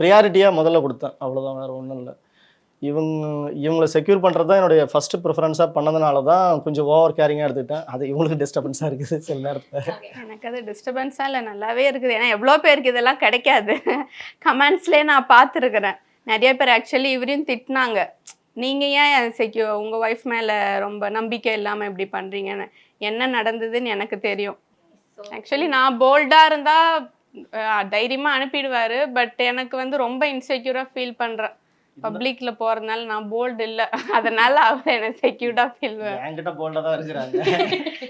ப்ரியாரிட்டியாக முதல்ல கொடுத்தேன். அவ்வளோதான் வேறு ஒன்றும் இல்லை. இவங்க இவங்களை செக்யூர் பண்ணுறது தான் என்னுடைய ஃபஸ்ட்டு ப்ரிஃபரன்ஸாக பண்ணதுனால தான் கொஞ்சம் ஓவர் கேரிங்காக எடுத்துக்கிட்டேன். அது இவங்களுக்கு டிஸ்டர்பன்ஸாக இருக்குது சில நேரத்தில். எனக்கு அது டிஸ்டர்பன்ஸாக இல்லை நல்லாவே இருக்குது. ஏன்னா எவ்வளோ பேருக்கு இதெல்லாம் கிடைக்காது. கமெண்ட்ஸ்லேயே நான் பார்த்துருக்குறேன். நிறைய பேர் ஆக்சுவலி இவரையும் திட்டினாங்க. நீங்கள் ஏன் செக்யூ உங்கள் ஒய்ஃப் மேலே ரொம்ப நம்பிக்கை இல்லாமல் இப்படி பண்ணுறீங்கன்னு என்ன நடந்ததுன்னு எனக்கு தெரியும். ஆக்சுவலி நான் போல்டாக இருந்தால் தைரியமாக அனுப்பிடுவார். பட் எனக்கு வந்து ரொம்ப இன்செக்யூராக ஃபீல் பண்ணுறேன் பப்ளிக்கில் போகிறதுனால நான் போல்டு இல்லை. அதனால அவர் என்னை செக்யூர்டாக ஃபீல் என்கிட்ட போல்டாக தான் இருக்கிறாங்க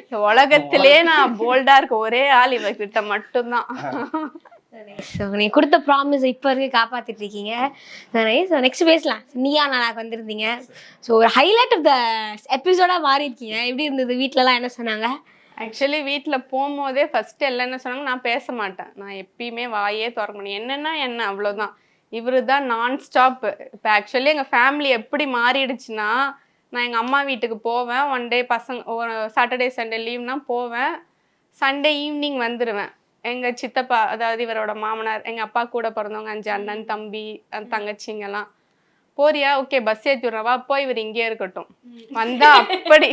இந்த உலகத்திலே நான் போல்டா இருக்க ஒரே ஆள் இவகிட்ட மட்டும்தான். ஸோ நீங்க கொடுத்த ப்ராமிஸ் இப்போ வரைக்கும் காப்பாத்திட்டு இருக்கீங்க. ஸோ நெக்ஸ்ட் பேசலாம். நீயா நாளாக்கு வந்திருந்தீங்க. ஸோ ஒரு ஹைலைட் ஆஃப் த எபிசோடாக மாறி இருக்கீங்க எப்படி இருந்தது? வீட்டிலலாம் என்ன சொன்னாங்க? ஆக்சுவலி வீட்டில் போகும்போதே ஃபர்ஸ்ட் எல்லாம் என்ன சொன்னாங்க? நான் பேச மாட்டேன். நான் எப்பயுமே வாயே திறக்க மாட்டேன் என்னன்னா என்ன? அவ்வளோதான் இவரு தான் நான் ஸ்டாப் இப்போ ஆக்சுவலி எங்கள் ஃபேமிலி எப்படி மாறிடுச்சுன்னா நான் எங்கள் அம்மா வீட்டுக்கு போவேன். ஒன் டே பசங்க ஒரு சாட்டர்டே சண்டே லீவ்னா போவேன். சண்டே ஈவினிங் வந்துடுவேன் எங்கள் சித்தப்பா அதாவது இவரோட மாமனார் எங்கள் அப்பா கூட பிறந்தவங்க அஞ்சு அண்ணன் தம்பி தங்கச்சிங்கெல்லாம். போறியா? ஓகே பஸ் ஏற்றி விட்றவா போய் இவர் இங்கே இருக்கட்டும். வந்தா அப்படி.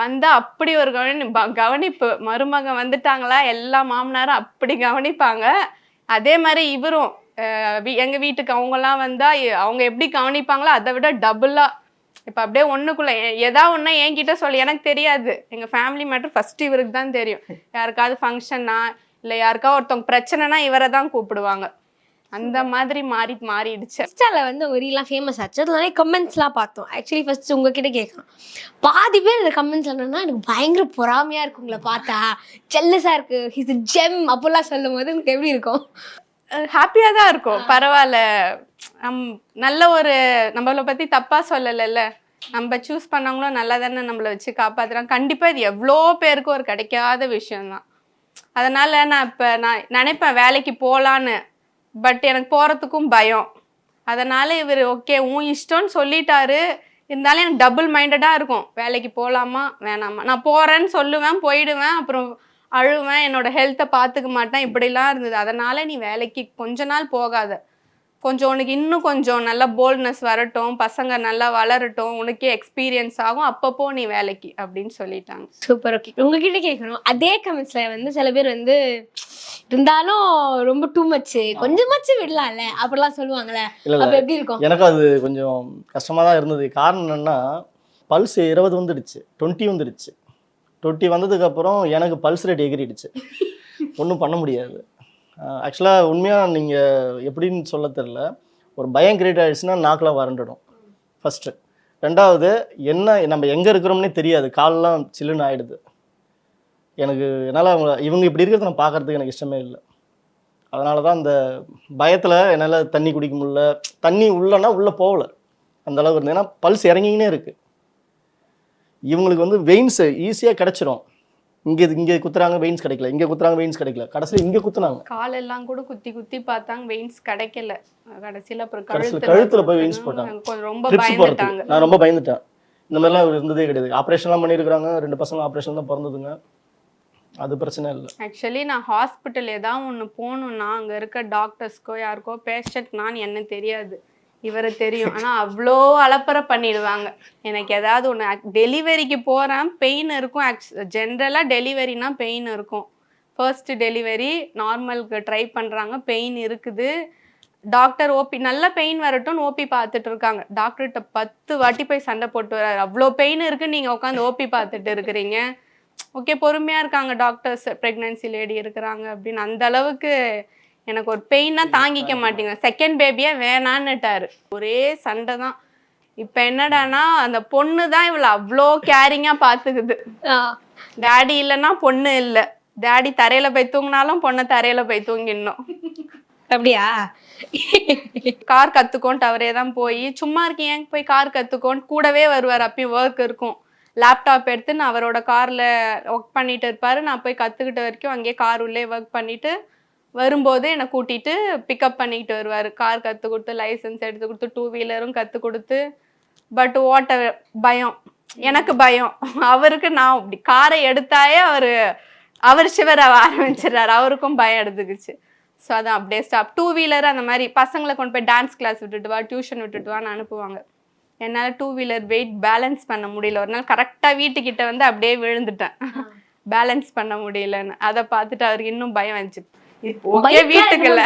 வந்தா அப்படி ஒரு கவனி கவனிப்பு. மருமகன் வந்துட்டாங்களா? எல்லா மாமனாரும் அப்படி கவனிப்பாங்க. அதே மாதிரி இவரும் அஹ் வீ- எங்க வீட்டுக்கு அவங்கெல்லாம் வந்தா எ- அவங்க எப்படி கவனிப்பாங்களோ அதை விட டபுளா இப்போ அப்படியே ஒண்ணுக்குள்ள எ- எதா ஒண்ணா என்கிட்ட சொல்லு எனக்கு தெரியாது. எங்க ஃபேமிலி மேட்டர் ஃபர்ஸ்ட் இவருக்கு தான் தெரியும். யாருக்காவது ஃபங்க்ஷன்னா இல்லை யாருக்காவது ஒருத்தவங்க பிரச்சனைனா இவரை தான் கூப்பிடுவாங்க. அந்த மாதிரி மாறி மாறிடுச்சு. இன்ஸ்டால வந்து உங்க ரீலாம் ஃபேமஸ் ஆச்சு. அதில் நிறைய கமெண்ட்ஸ்லாம் பார்த்தோம். ஆக்சுவலி ஃபர்ஸ்ட் உங்ககிட்ட கேட்கலாம். பாதி பேர் இந்த கமெண்ட்ஸ் என்னன்னா எனக்கு பயங்கர பொறாமையா இருக்கு உங்களை பார்த்தா ஜெல்லஸா இருக்கு. ஹிஸ் ஜெம் அப்போல்லாம் சொல்லும் போது உங்களுக்கு எப்படி இருக்கும்? ஹாப்பியாக தான் இருக்கும். பரவாயில்ல. நம் நல்ல ஒரு நம்மளை பற்றி தப்பாக சொல்லலைல்ல. நம்ம சூஸ் பண்ணவங்களும் நல்லா தானே நம்மளை வச்சு காப்பாத்துறாங்க. கண்டிப்பாக இது எவ்வளோ பேருக்கு ஒரு கிடைக்காத விஷயம்தான். அதனால் நான் இப்போ நான் நினைப்பேன் வேலைக்கு போகலான்னு பட் எனக்கு போகிறதுக்கும் பயம். அதனால் இவர் ஓகே உன் இஷ்டம்னு சொல்லிட்டாரு. இருந்தாலும் எனக்கு டபுள் மைண்டடாக இருக்கும். வேலைக்கு போகலாமா வேணாமா? நான் போகிறேன்னு சொல்லுவேன் போயிடுவேன். அப்புறம் அழுவேன் என்னோட ஹெல்த்தை பார்த்துக்க மாட்டேன் இப்படிலாம் இருந்தது. அதனால் நீ வேலைக்கு கொஞ்ச நாள் போகாத. கொஞ்சம் உனக்கு இன்னும் கொஞ்சம் நல்லா போல்ட்னஸ் வரட்டும் பசங்க நல்லா வளரட்டும் உனக்கே எக்ஸ்பீரியன்ஸ் ஆகும் அப்பப்போ நீ வேலைக்கு அப்படின்னு சொல்லிட்டாங்க. சூப்பர் ஓகே உங்ககிட்ட கேட்கணும். அதே கமெண்ட்ஸ்ல வந்து சில பேர் வந்து இருந்தாலும் ரொம்ப டூ மச் கொஞ்சமாச்சும் விடலாம்ல அப்படிலாம் சொல்லுவாங்கல்ல. இல்ல அப்ப எப்படி இருக்கும்? எனக்கு அது கொஞ்சம் கஷ்டமாக தான் இருந்தது. காரணம் என்னன்னா பல்ஸ் இருபது வந்துடுச்சு டுவெண்ட்டி வந்துடுச்சு. தொட்டி வந்ததுக்கப்புறம் எனக்கு பல்ஸ் ரேட் எகிரிடுச்சு ஒன்றும் பண்ண முடியாது. ஆக்சுவலாக உண்மையாக நீங்கள் எப்படின்னு சொல்ல தெரில ஒரு பயம் கிரியேட் ஆகிடுச்சுன்னா நாக்கில் வறண்டுடும். ஃபஸ்ட்டு ரெண்டாவது என்ன நம்ம எங்கே இருக்கிறோம்னே தெரியாது. காலெலாம் சில்லுன்னு ஆகிடுது எனக்கு என்னால் அவங்க இவங்க இப்படி இருக்கிறத நான் பார்க்கறதுக்கு எனக்கு இஷ்டமே இல்லை. அதனால தான் அந்த பயத்தில் என்னால் தண்ணி குடிக்க முடியல. தண்ணி உள்ளனா உள்ளே போகல. அந்த அளவுக்கு இருந்தது. ஏன்னா பல்ஸ் இறங்கிக்கினே இருக்குது இவங்களுக்கு வந்து வெயின்ஸ் ஈஸியாக கிடச்சிரும். இங்கே இங்கே குத்துறாங்க வெயின்ஸ் கிடைக்கல. இங்கே குத்துறாங்க வெயின்ஸ் கிடைக்கல. கடைசியில் இங்கே குத்துனாங்க. காலெல்லாம் கூட குத்தி குத்தி பார்த்தாங்க வெயின்ஸ் கிடைக்கல. கடைசியில் அப்புறம் கடைசியில கழுத்துல போய் குத்துனா, போட்டாங்க. ரொம்ப பயந்துட்டாங்க. நான் ரொம்ப பயந்துட்டேன். இந்த மாதிரிலாம் இருந்ததே கிடையாது. ஆப்ரேஷன்லாம் பண்ணியிருக்கிறாங்க. ரெண்டு பசங்க ஆப்ரேஷன் தான் பிறந்ததுங்க. அது பிரச்சனை இல்லை. ஆக்சுவலி நான் ஹாஸ்பிட்டல் ஏதாவது ஒன்று போகணுன்னா அங்கே இருக்க டாக்டர்ஸ்க்கோ யாருக்கோ பேஷண்ட்னான்னு என்ன தெரியாது. இவரை தெரியும். ஆனால் அவ்வளோ அலப்பறை பண்ணிடுவாங்க. எனக்கு ஏதாவது ஒன்று டெலிவரிக்கு போகிறேன் பெயின் இருக்கும். ஜென்ரலாக டெலிவரினா பெயின் இருக்கும். ஃபர்ஸ்ட் டெலிவரி நார்மலுக்கு ட்ரை பண்ணுறாங்க பெயின் இருக்குது. டாக்டர் ஓபி நல்ல பெயின் வரட்டும்னு ஓபி பார்த்துட்டு இருக்காங்க. டாக்டர்கிட்ட பத்து வாட்டி போய் சண்டை போட்டு வர்றாரு அவ்வளோ பெயின் இருக்குது நீங்கள் உட்காந்து ஓபி பார்த்துட்டு இருக்கிறீங்க. ஓகே பொறுமையாக இருக்காங்க டாக்டர்ஸ். ப்ரெக்னென்சி லேடி இருக்கிறாங்க அப்படின்னு அந்த அளவுக்கு எனக்கு ஒரு பெயின்னா தாங்கிக்க மாட்டேங்க செகண்ட் பேபியே வேணான்னுட்டாரு. ஒரே சண்டை தான் இப்போ என்னடான்னா அந்த பொண்ணு தான் இவளை அவ்வளோ கேரிங்காக பார்த்துக்குது டேடி இல்லைன்னா பொண்ணு இல்லை. டேடி தரையில் போய் தூங்கினாலும் பொண்ணை தரையில் போய் தூங்கிடணும். அப்படியா? கார் கற்றுக்கோன்ட்டு அவரே தான் போய் சும்மா இருக்கீங்க ஏன் போய் கார் கற்றுக்கோன்னு கூடவே வருவார். அப்பயும் ஒர்க் இருக்கும். லேப்டாப் எடுத்து நான் அவரோட காரில் ஒர்க் பண்ணிட்டு இருப்பார். நான் போய் கற்றுக்கிட்ட வரைக்கும் அங்கேயே கார் உள்ளே ஒர்க் பண்ணிட்டு வரும்போது என்னை கூட்டிட்டு பிக்கப் பண்ணிக்கிட்டு வருவார். கார் கற்றுக் கொடுத்து லைசன்ஸ் எடுத்து கொடுத்து டூ வீலரும் கற்றுக் கொடுத்து. பட் ஓட்ட பயம். எனக்கு பயம். அவருக்கு நான் இப்படி காரை எடுத்தாயே அவர் அவர் சிவர ஆரம்பிச்சிடுறாரு. அவருக்கும் பயம் எடுத்துக்கிச்சு. ஸோ அதான் அப்படியே ஸ்டாப் டூ வீலர் அந்த மாதிரி பசங்களை கொண்டு போய் டான்ஸ் கிளாஸ் விட்டுட்டு வா டியூஷன் விட்டுட்டு வான்னு அனுப்புவாங்க. என்னால் டூ வீலர் வெயிட் பேலன்ஸ் பண்ண முடியல. ஒரு நாள் கரெக்டாக வீட்டுக்கிட்ட வந்து அப்படியே விழுந்துட்டேன். பேலன்ஸ் பண்ண முடியலன்னு. அதை பார்த்துட்டு அவருக்கு இன்னும் பயம் வந்துச்சு. வீட்டுக்குள்ள.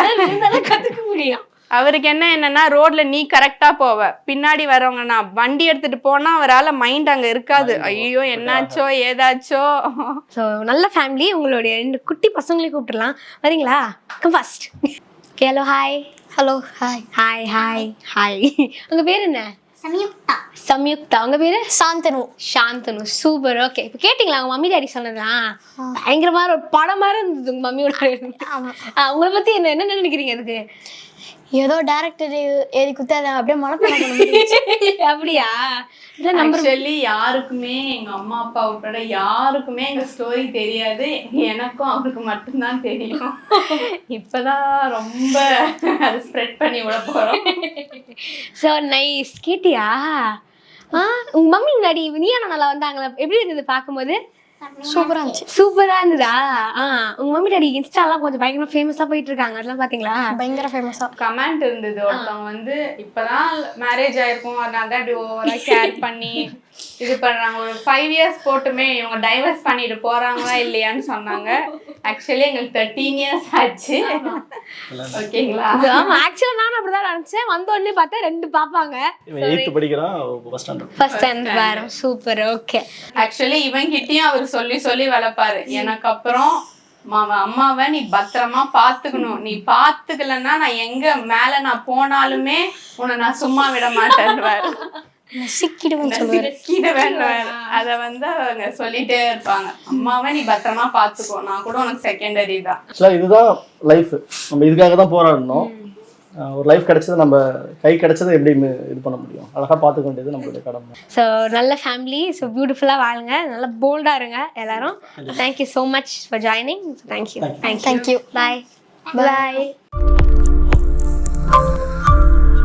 கத்துக்க முடியும். அவருக்கு என்ன என்னன்னா ரோட்ல நீ கரெக்டா போவ. பின்னாடி வரவங்க நான் வண்டி எடுத்துட்டு போனா அவரால மைண்ட் அங்க இருக்காது. ஐயோ என்னாச்சோ ஏதாச்சோ. ஸோ நல்ல ஃபேமிலி உங்களுடைய ரெண்டு குட்டி பசங்களையும் கூப்பிட்டுலாம் வரீங்களா? Come first hello hi hello hi hi hi hi உங்க பேர் என்ன? சமயுக்தா. சம்யுக்தா. உங்க பேரு? சாந்தனு. சாந்தனு. சூப்பர். ஓகே இப்போ கேட்டிங்களா உங்க மம்மி டாடி சொன்னதெல்லாம் பயங்கரமா ஒரு படம் மாதிரி இருந்தது உங்க மம்மியோட உங்களை பத்தி என்ன என்ன நினைக்கிறீங்க அதுக்கு? ஏதோ டேரக்டர் ஏறி குத்தி அதை அப்படியே மனப்பாடம் அப்படியா? இல்ல நம்பர் ஆக்சுவலி யாருக்குமே எங்க அம்மா அப்பா உட்பட யாருக்குமே எங்க ஸ்டோரி தெரியாது. எனக்கும் அவருக்கு மட்டும்தான் தெரியும். இப்பதான் ரொம்ப அது ஸ்ப்ரெட் பண்ணி விட போறோம். ஸோ நைஸ் கேட்டியா? ஆ உங்க மம்மி முன்னாடி நீயா நல்லா வந்தாங்களா? எப்படி இருந்தது பார்க்கும்போது? சூப்பரா இருந்துச்சு. சூப்பரா இருந்ததா? ஆ உங்க மம்மி டாடி இன்ஸ்டாலாம் கொஞ்சம் பயங்கரமா ஃபேமஸா போயிட்டு இருக்காங்க அதெல்லாம் பாத்தீங்களா? பயங்கர ஃபேமஸா கமெண்ட் இருந்தது. ஒருத்தவங்க வந்து இப்பதான் மேரேஜ் ஆயிருக்கும் அதனால தான் இப்படி ஓவரா கேர் பண்ணி இது பண்றாங்க ஒரு ஃபைவ் இயர்ஸ் போட்டுமே இவங்க டைவர்ஸ் பண்ணிட்டு போறாங்களா இல்லையான்னு சொன்னாங்க. ஆக்சுவலி எங்களுக்கு தேர்ட்டீன் இயர்ஸ் ஆச்சு. ஓகேங்களா? ஆமா ஆக்சுவலா நானும் அப்படிதான் நினைச்சேன். வந்த உடனே பார்த்தா ரெண்டு பாப்பாங்க. இவன் எயித்து படிக்கிறான் ஃபஸ்ட் ஸ்டாண்டர்ட் ஃபர்ஸ்ட் ஸ்டாண்டர்ட் வரும் சூப்பர் ஓகே ஆக்சுவலி இவன் கிட்டயும் அவர் சொல்லி சொல்லி வளர்ப்பாரு. எனக்கு அப்புறம் மாவ அம்மாவை நீ பத்திரமா பாத்துக்கணும். நீ பாத்துக்கலன்னா நான் எங்க மேல நான் போனாலுமே உன்னை நான் சும்மா விட மாட்டேன்வாரு நசுக்கிடுவேன். அத வந்து அவங்க சொல்லிட்டே இருப்பாங்க. அம்மாவை நீ பத்திரமா பாத்துக்கோ நான் கூட உனக்கு செகண்டரி தான். இதுதான் லைஃப் நம்ம இதுக்காக தான் போராடணும். ஒரு லைஃப் கிடைச்சது நம்ம கை கிடைச்சதை எப்படி இது பண்ண முடியும்? அழகாக பார்த்துக்க வேண்டியது நம்மளுடைய கடமை. ஸோ நல்ல ஃபேமிலி ஸோ பியூட்டிஃபுல்லாக வாழுங்க. நல்லா போல்டாக இருங்க எல்லாரும். Thank you so much for joining thank you thank you bye bye